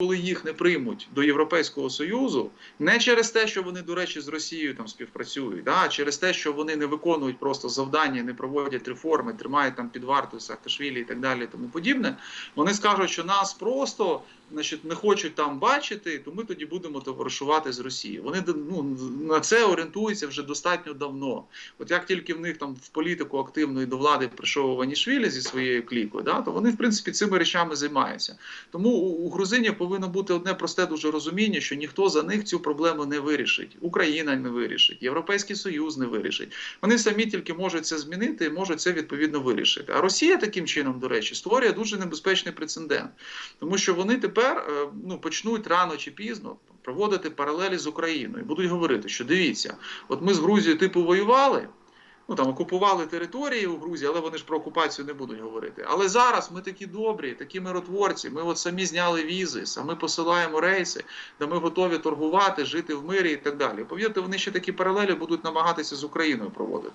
коли їх не приймуть до Європейського Союзу, не через те, що вони, до речі, з Росією там співпрацюють, а через те, що вони не виконують просто завдання, не проводять реформи, тримають там під вартою Саакашвілі і так далі, тому подібне. Вони скажуть, що нас просто значить, не хочуть там бачити, то ми тоді будемо товаришувати з Росією. Вони ну, на це орієнтуються вже достатньо давно. От як тільки в них там в політику активної до влади прийшов Ванішвілі зі своєю клікою, да, то вони в принципі цими речами займаються. Тому у, у грузинів повинно бути одне просте дуже розуміння, що ніхто за них цю проблему не вирішить. Україна не вирішить, Європейський Союз не вирішить. Вони самі тільки можуть це змінити і можуть це відповідно вирішити. А Росія таким чином, до речі, створює дуже небезпечний прецедент, тому що вони тепер е, ну, почнуть рано чи пізно проводити паралелі з Україною. Будуть говорити, що дивіться, от ми з Грузією типу воювали. Ну там окупували території у Грузії, але вони ж про окупацію не будуть говорити. Але зараз ми такі добрі, такі миротворці. Ми от самі зняли візи, самі посилаємо рейси, де ми готові торгувати, жити в мирі і так далі. Повірте, вони ще такі паралелі будуть намагатися з Україною проводити.